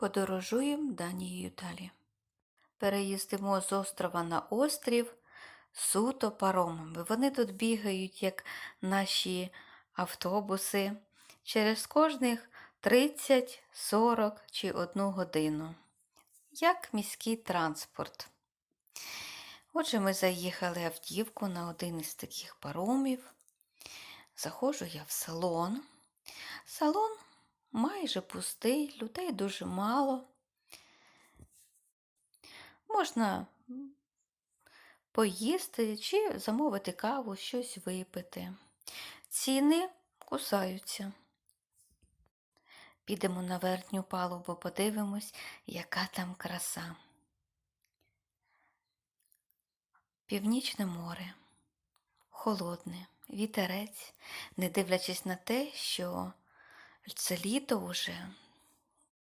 Подорожуємо Данією далі. Переїздимо з острова на острів суто паромами. Вони тут бігають, як наші автобуси, через кожних 30, 40 чи 1 годину, як міський транспорт. Отже, ми заїхали автівку на один із таких паромів. Заходжу я в салон. Салон майже пустий, людей дуже мало. Можна поїсти чи замовити каву, щось випити. Ціни кусаються. Підемо на верхню палубу, подивимось, яка там краса. Північне море, холодне, вітерець, не дивлячись на те, що це літо вже,